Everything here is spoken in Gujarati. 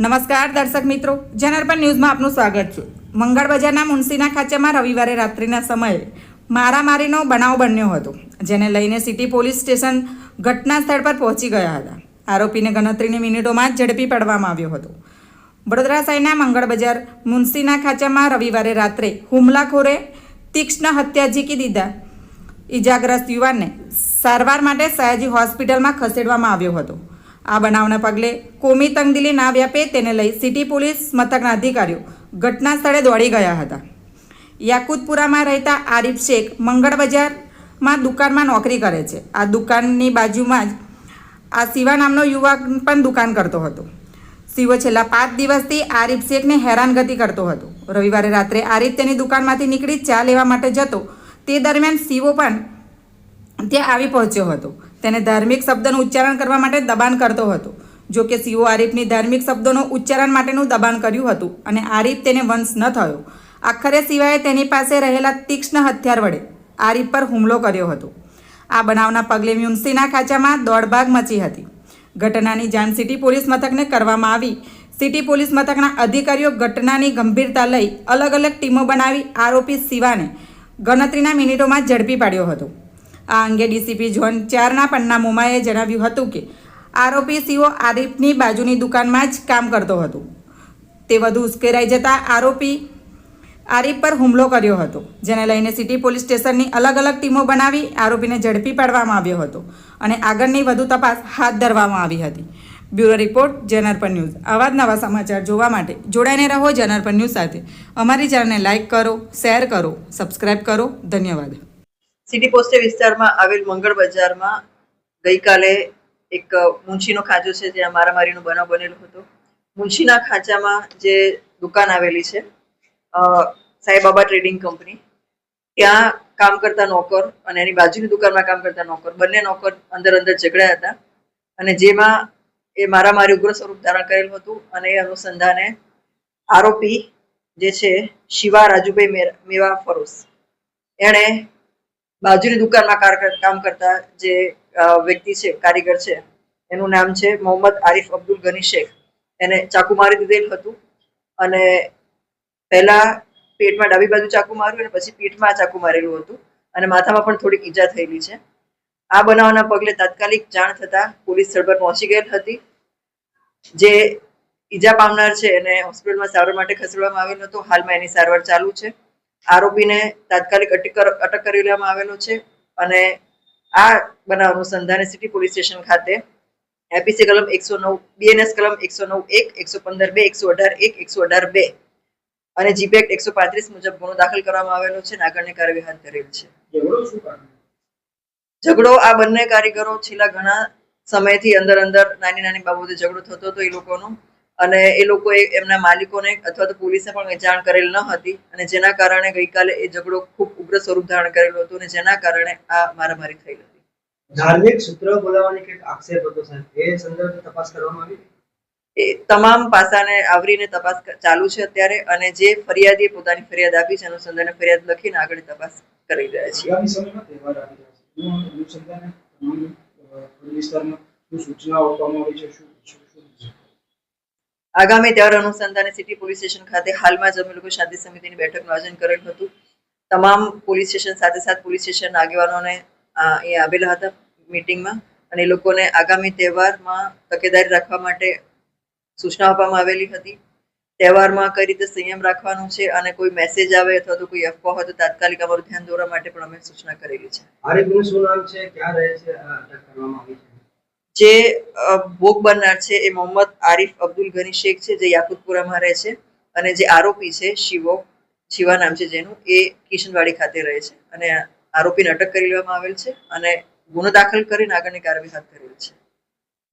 નમસ્કાર, દર્શક મિત્રો. જનાર્પણ ન્યૂઝમાં આપનું સ્વાગત છે. મંગળ બજારના મુનસીના ખાંચામાં રવિવારે રાત્રિના સમયે મારામારીનો બનાવ બન્યો હતો, જેને લઈને સિટી પોલીસ સ્ટેશન ઘટના સ્થળ પર પહોંચી ગયા હતા. આરોપીને ગણતરીની મિનિટોમાં જ ઝડપી પાડવામાં આવ્યો હતો. વડોદરા શહેરના મંગળ બજાર મુનસીના ખાંચામાં રવિવારે રાત્રે હુમલાખોરે તીક્ષ્ણ હત્યા ઝીકી દીધા. ઈજાગ્રસ્ત યુવાનને સારવાર માટે સયાજી હોસ્પિટલમાં ખસેડવામાં આવ્યો હતો. આ બનાવના પગલે કોમી તંગદિલી ના વ્યાપે તેને લઈ સિટી પોલીસ, મથકના અધિકારીઓ ઘટના સ્થળે દોડી ગયા હતા. યાકુતપુરામાં રહેતા આરીફ શેખ મંગળ બજારમાં દુકાનમાં નોકરી કરે છે. આ દુકાનની બાજુમાં જ આ શિવા નામનો યુવક પણ દુકાન કરતો હતો. શિવો છેલ્લા પાંચ દિવસથી આરીફ શેખને હેરાનગતિ કરતો હતો. રવિવારે રાત્રે આરીફ તેની દુકાનમાંથી નીકળી ચા લેવા માટે જતો, તે દરમિયાન શિવો પણ ત્યાં આવી પહોંચ્યો હતો. તેને ધાર્મિક શબ્દનું ઉચ્ચારણ કરવા માટે દબાણ કરતો હતો. જો કે સીઓ આરીફની ધાર્મિક શબ્દોનું ઉચ્ચારણ માટેનું દબાણ કર્યું હતું અને આરીફ તેને વંશ ન થયો. આખરે સિવાય તેની પાસે રહેલા તીક્ષ્ણ હથિયાર વડે આરીફ પર હુમલો કર્યો હતો. આ બનાવના પગલે મ્યુન્સીના ખાંચામાં દોડભાગ મચી હતી. ઘટનાની જાણ સિટી પોલીસ મથકને કરવામાં આવી. સિટી પોલીસ મથકના અધિકારીઓ ઘટનાની ગંભીરતા લઈ અલગ અલગ ટીમો બનાવી આરોપી શિવાને ગણતરીના મિનિટોમાં ઝડપી પાડ્યો હતો. આ અંગે ડીસીપી ઝોન ચારના પન્ના મોમાએ જણાવ્યું હતું કે આરોપી સીઓ આરીફની બાજુની દુકાનમાં જ કામ કરતો હતો. તે વધુ ઉશ્કેરાઈ જતા આરોપી આરીફ પર હુમલો કર્યો હતો, જેને લઈને સિટી પોલીસ સ્ટેશનની અલગ અલગ ટીમો બનાવી આરોપીને ઝડપી પાડવામાં આવ્યો હતો અને આગળની વધુ તપાસ હાથ ધરવામાં આવી હતી. બ્યુરો રિપોર્ટ જનરપન ન્યૂઝ. આવા જ નવા સમાચાર જોવા માટે જોડાઈને રહો જનરપન ન્યૂઝ સાથે. અમારી ચેનલને લાઇક કરો, શેર કરો, સબસ્ક્રાઇબ કરો. ધન્યવાદ. સિટી પોસ્ટે વિસ્તારમાં આવેલ મંગળ બજારમાં ગઈકાલે એક મુંશીનો ખાંચો છે જ્યાં મારામારીનો બનાવ બનેલો હતો. મુંશીના ખાંચામાં જે દુકાન આવેલી છે સાંઈબાબા ટ્રેડિંગ કંપની, ત્યાં કામ કરતા નોકર અને એની બાજુની દુકાનમાં કામ કરતા નોકર, બંને નોકર અંદર અંદર ઝઘડ્યા હતા અને જેમાં એ મારામારી ઉગ્ર સ્વરૂપ ધારણ કરેલું હતું અને એ અનુસંધાને આરોપી જે છે, શિવા રાજુભાઈ મેવા ફરોસ એણે બાજુની દુકાનમાં કામ કરતા જે વ્યક્તિ છે, કારીગર છે, એનું નામ છે મોહમ્મદ આરિફ અબ્દુલ ગની શેખ. એને ચાકુ મારી દીધેલ હતું અને પહેલા પેટમાં ડાબી બાજુ ચાકુ માર્યું અને પછી પીઠમાં ચાકુ મારેલું હતું અને માથામાં પણ થોડીક ઈજા થયેલી છે. આ બનાવના પગલે તાત્કાલિક જાણ થતા પોલીસ સ્થળ પર પહોંચી ગયેલ હતી. જે ઈજા પામનાર છે એને હોસ્પિટલમાં સારવાર માટે ખસેડવામાં આવેલો હતો હાલમાં એની સારવાર ચાલુ છે. આરોપીને તાત્કાલિક અટક કરી લેવામાં આવેલો છે અને આ બનાવ અનુસંધાને સિટી પોલીસ સ્ટેશન ખાતે એપીસી કલમ એકસો નવ બીએનએસ કલમ એકસો નવ એક એકસો પંદર બે એકસો અઢાર એક એકસો અઢાર બે અને જીપેક્ટ એકસો પાંત્રીસ મુજબ ગુનો દાખલ કરવામાં આવેલો છે અને આગળની કાર્યવાહી હાથ ધરેલ છે. ઝઘડો આ બંને કારીગરો છેલ્લા ઘણા સમયથી અંદર અંદર નાની નાની બાબતે ઝઘડો થતો હતો એ લોકોનો. અને એ લોકોએ એમના માલિકોને અથવા તો પોલીસને પણ જાણ કરેલ ન હતી અને જેના કારણે ગઈકાલે એ ઝઘડો ખૂબ ઉગ્ર સ્વરૂપ ધારણ કરેલો હતો અને જેના કારણે આ મારામારી થઈ હતી. ધાર્મિક સૂત્ર બોલાવવાની કંઈક આક્ષેપ હતો સાહેબ? એ સંદર્ભે તપાસ કરવામાં આવી? એ તમામ પાસાને આવરીને તપાસ ચાલુ છે અત્યારે અને જે ફરિયાદીએ પોતાની ફરિયાદ આપી છે અનુસંધાને ફરિયાદ લખીને આગળ તપાસ કરી રહ્યા છીએ. આગામી સમયમાં તહેવાર આવી રહ્યા છે. અનુસંધાને તમામ વિસ્તારમાં શું સૂચનાઓ આપવામાં આવી છે? શું છે? આગામી તહેવાર અનુસંધાને સિટી પોલીસ સ્ટેશન ખાતે હાલમાં જ અમે લોકો શાંતિ સમિતિની બેઠકનું આયોજન કરેલ હતું. તમામ પોલીસ સ્ટેશન સાથે સાથે પોલીસ સ્ટેશન આગેવાનોને એ આવેલા હતા મિટિંગમાં અને લોકોને આગામી તહેવારમાં તકેદારી રાખવા માટે સૂચના આપવામાં આવેલી હતી. તહેવારમાં કઈ રીતે સંયમ રાખવાનું છે અને કોઈ મેસેજ આવે અથવા તો કોઈ અફવા હોય તો તાત્કાલિક અમારું ધ્યાન દોરવા માટે પણ અમે સૂચના કરેલી છે. આરીફનું શું નામ છે? ક્યાં રહે છે? અટક કરવામાં આવી છે? જે ભોગ બનનાર છે એ મોહમ્મદ આરિફ અબ્દુલ ગની શેખ છે, જે યાકુતપુરામાં રહે છે અને જે આરોપી છે શિવો, શિવા નામ છે જેનું, એ કિશનવાડી ખાતે રહે છે. અને આરોપીને અટક કરી લેવામાં આવેલ છે અને ગુનો દાખલ કરીને આગળની કાર્યવાહી હાથ ધરેલ છે.